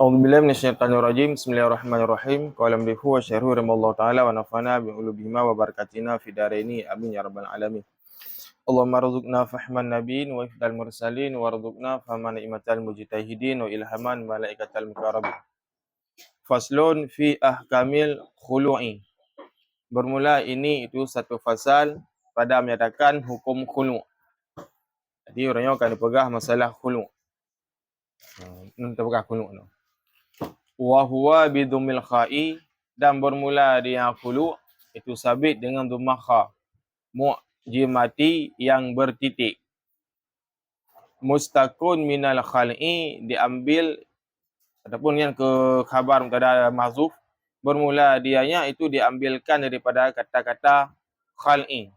A'udzu billahi minasyaitonir rajim. Bismillahirrahmanirrahim. Qala amrihu wa syarhu rahmallahu taala wa nafa'na bi ulubihima wa barakatina fi daraini amin ya rabbal alamin. Allahumma razuqna fahman nabiyyin wa ifdal mursalin wa rzuqna fahman imatal mujtahidin wa ilhaman malaikatal mukarrabin. Faslun fi ahkamil khulu'i. Bermula ini itu satu fasal pada menyatakan hukum khulu'. Jadi orangnya akan pegang masalah khulu'. Hmm, kita pegang khulu' tu. No wa huwa bidhumil kha'i dan bermula dengan khulu itu sabit dengan dhammah kha. Mu'jimati yang bertitik. Mustakun minal khal'i diambil ataupun yang ke khabar mubtada mahzuf bermula dianya itu diambilkan daripada kata-kata khal'i.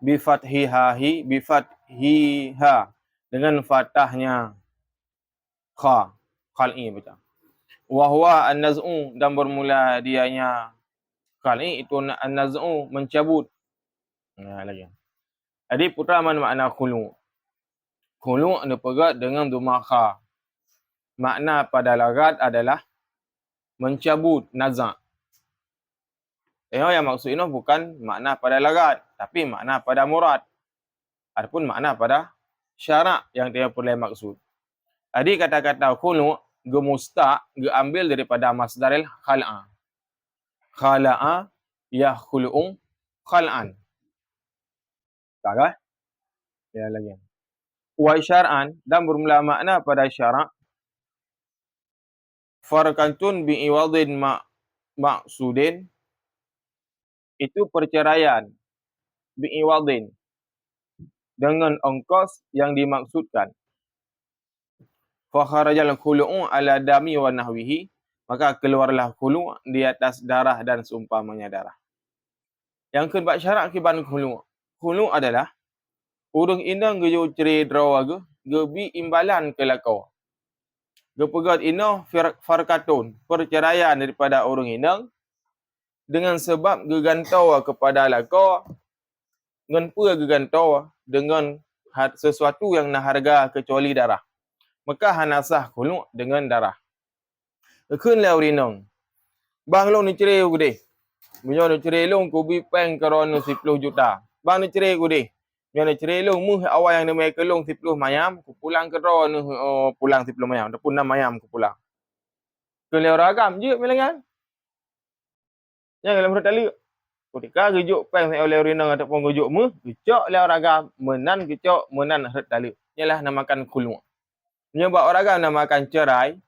Bi fathiha hi bi fathiha dengan fathahnya kha khal'i baca. Wa huwa an-naz'u dan bermula dianya khal'i itu an-naz'u mencabut. Nah lagi. Jadi putra mana makna khulu? Khulu anda pegat dengan dhamma kha. Makna pada lagat adalah mencabut naza'. Tengok yang maksud ini bukan makna pada lagat, tapi makna pada murad. Adapun makna pada syarak yang dia perlu maksud. Jadi kata-kata khulu gemusta geambil daripada masdaril khal'a. Khala'a ya khulu'um khal'an. Tak kan? Ya lagi. Wa syar'an dan bermula makna pada syarak farkantun bi iwadin ma maksudin itu perceraian bi iwadin dengan ongkos yang dimaksudkan fa kharajal khulu'u ala dami wa nahwihi. Maka keluarlah khulu' di atas darah dan seumpamanya darah. Yang kedua syarat kiban khulu' khulu' adalah urung ina gejo ceri drawaga gebi imbalan ke lakau gepegat ina farkatun perceraian daripada urung ina dengan sebab gegantau kepada lakau dengan pula gegantau dengan sesuatu yang nak harga kecuali darah maka hanasah kulu dengan darah. Kun leo rinong. Bang lo ni cerai aku deh. Bunyo ni cerai lo ku bi peng karon 10 juta. Bang ni cerai aku deh. Bunyo ni cerai lo mu awal yang nama kelong 10 mayam ku pulang ke ron oh, pulang 10 mayam. Dah pun 6 mayam ku pulang. Kun leo ragam je bilangan. Yang dalam huruf tali. Ketika gejuk peng saya oleh rinong ataupun gejuk mu, gecok leo ragam menan gecok menan huruf tali. Ialah namakan kulung. Buat orang kan nak makan cerai,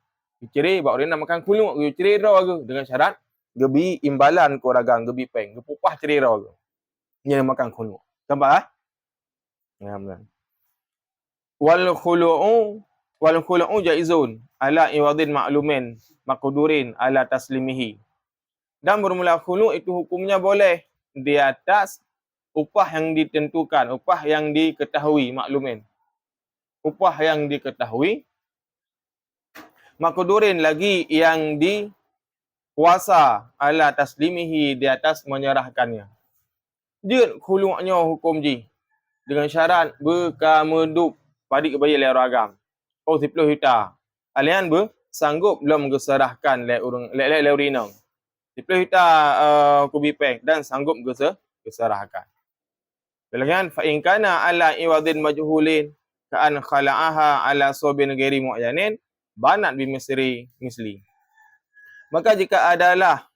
cerai buat orang nak makan kulung, cerai raw ke dengan syarat gebi imbalan ko ragang gebi peng, gepupah cerai raw ke. Nya makan kulung. Nampak ah? Ya. Wal khulu'u wal khulu'u jaizun ala iwadin ma'lumin maqdurin ala taslimihi. Dan bermula khulu' itu hukumnya boleh di atas upah yang ditentukan, upah yang diketahui maklumin upah yang diketahui makudurin lagi yang di kuasa ala taslimihi di atas menyerahkannya. Dia khulu'nya hukum ji dengan syarat berkamedup pada kebaya le ragam. Oh 10 juta. Alian ber sanggup belum geserahkan le urang le le, urinang. 10 juta uh, kubi peng dan sanggup geser geserahkan Bilangan fa in kana ala iwadin majhulin ka'an khala'aha ala sobin ghairi mu'yanin banat bi misri misli. Maka jika adalah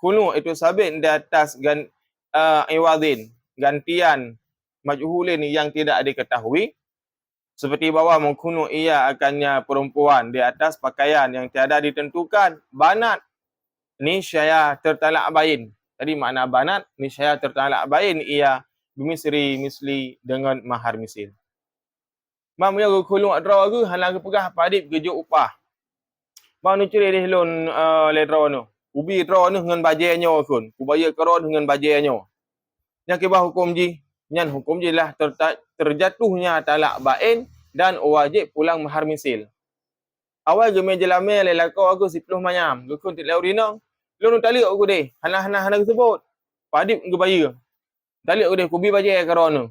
kunu itu sabit di atas gan uh, iwadin gantian majhulin yang tidak diketahui seperti bahawa mengkunu ia akannya perempuan di atas pakaian yang tiada ditentukan banat ni syaya tertalak bain. Tadi makna banat ni syaya tertalak bain ia bimisri misli dengan mahar misil Mam ya kulung draw ke halang ke pegah padip ke juk upah. Mam ni ciri dia lon uh, le draw nu. Ubi draw nu dengan bajernya kun. Ku bayar keron dengan bajernya. Yang ke hukum ji, nyan hukum ji lah ter terjatuhnya talak bain dan wajib pulang mahar misil. Awal je meja lakau aku 10 mayam. Ku kun tik laurina. Lon tali aku deh. Halang-halang halang sebut. Padip ke bayar. Tali aku deh ku bi bajer keron nu.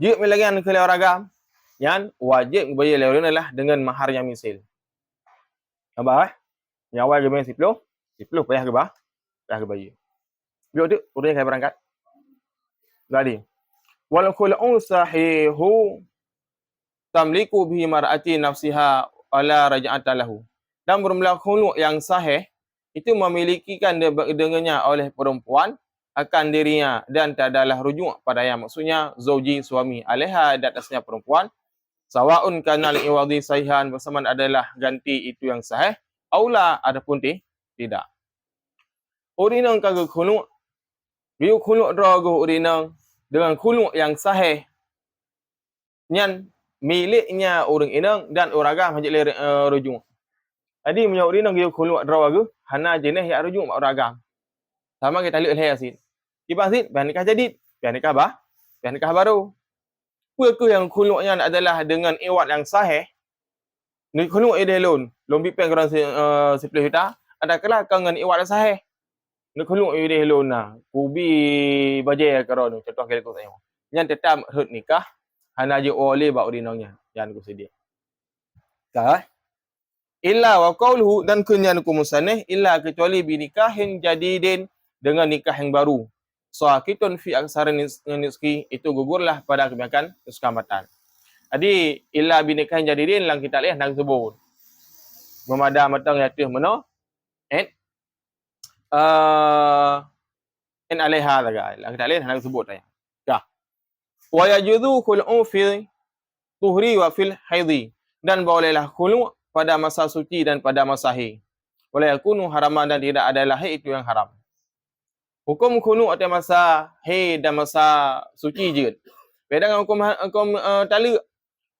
Jik melagian ke yang wajib bayar lawan adalah dengan mahar yang misil. Abah eh. Yang awal gemeng 10. 10 payah ke bah? Payah ke bayi. Biar tu, urang kaya berangkat. Jadi. Wal khul'u sahihu tamliku bihi mar'ati nafsiha ala raja'ata lahu. Dan bermula khulu' yang sahih itu memilikikan dengannya oleh perempuan akan dirinya dan tak adalah rujuk pada yang maksudnya zauji suami alaiha di atasnya perempuan sawaun kana li sahihan bersamaan adalah ganti itu yang sahih aula adapun ti tidak urinang kagak khulu biu khulu drago urinang dengan khulu yang sahih nyan miliknya orang inang dan uragam hajat le uh, rujuk jadi punya urinang biu khulu drago hana jenis ya rujuk mak uragam sama kita lihat Ibah asin, biar nikah jadi. Biar nikah bah. Biar nikah baru. Apa yang khuluknya adalah dengan iwat yang sahih. Ni khuluk ide lon. Bipeng korang uh, sepuluh juta. Ada kala dengan iwat yang sahih. Ni khuluk ide lon nah. Kubi baje korang. Contoh kali kau tengok. Yang tetap hut nikah. Hana je oleh bak urinongnya. Jangan aku sedia. Kah? Illa wa qawluhu dan kunyan kumusaneh illa kecuali binikahin jadidin dengan nikah yang baru sahakitun fi aksara niski itu gugurlah pada kebanyakan keselamatan. Jadi illa binikahin jadirin lang kita lihat nak sebut. Memada matang yatuh mana? Et uh, en alaiha laga. Lang kita lihat nak sebut tanya. Kah. Wa yajuzu khul'u fi tuhri wa fil haidhi. Dan bolehlah khulu' pada masa suci dan pada masa haid. Boleh yakunu haraman dan tidak adalah haid itu yang haram. Hukum khunu atas masa haid dan masa suci je. Beda dengan hukum hukum uh, tali.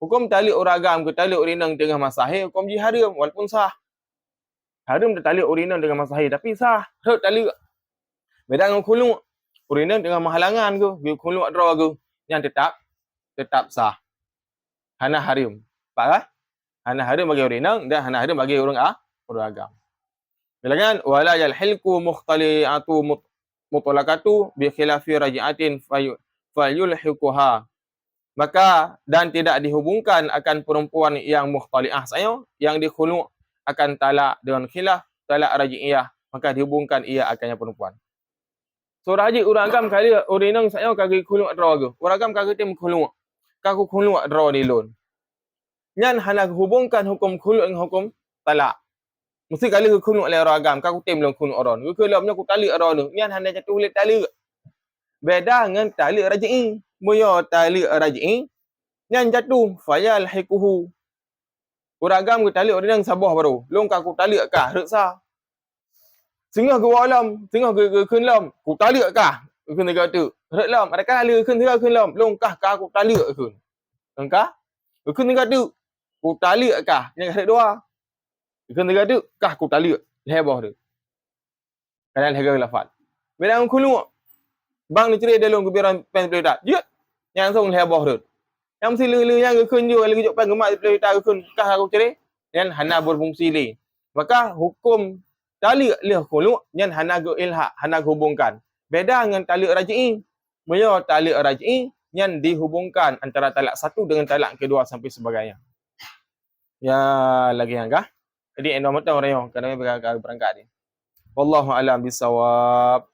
Hukum tali uragam ke tali urinang tengah masa haid hukum ji haram walaupun sah. Haram tali urinang tengah masa haid tapi sah. Hak tali. Beda dengan khunu urinang tengah mahalangan ke, bi khunu adra ke yang tetap tetap sah. Hana haram. Faham? Hana haram bagi urinang dan hana haram bagi orang ah uragam. Bila kan wala yal hilku mukhtali'atu mut mutlaqatu bi khilafi raji'atin fayulhiquha. Maka dan tidak dihubungkan akan perempuan yang mukhtali'ah saya yang dikhulu akan talak dengan khilaf talak raji'iyah. Maka dihubungkan ia akannya perempuan. So raji uragam kali urinang saya kagi khulu draw ge uragam kagi tim khulu kaku khulu draw di lon nyan hana hubungkan hukum khulu dengan hukum talak Mesti kali ke kunuk oleh orang agam. Kau kutim dalam kunuk orang. Kau kelap punya aku tali orang. Ni hanya jatuh oleh tali. Beda dengan tali raji'i. Muya tali raji'i. Yang jatuh. Fayal hikuhu. Orang agam ke tali orang yang sabah baru. Long kau tali kah? Reksa. Singah ke walam. Singah ke ke kenlam. Ku tali kah? Kun tiga tu. Reklam. Ada kah ali kun tiga kenlam. Long kah kah ku tali kun. Engkah? Kun tiga tu. Ku tali kah? Yang ada dua. Ikan tiga tu, kah aku tali leher bawah tu. Kadang leher lafal. Bila aku kulu, bang ni cerai dalam kebiaran pen pelita. Dia, yang song leher bawah tu. Yang mesti lulu yang kekun juga, lagi jok pen gemak pelita kekun, kah aku cerai. Yang hana berfungsi li. Maka hukum tali leher kulu, yang hana go ilha, hana hubungkan. Beda dengan tali raji'i. Mereka tali raji'i, yang dihubungkan antara talak satu dengan talak kedua sampai sebagainya. Ya, lagi yang kah? Jadi endor mata orang yang kadang berangkat berangkat ni. Wallahu alam bisawab.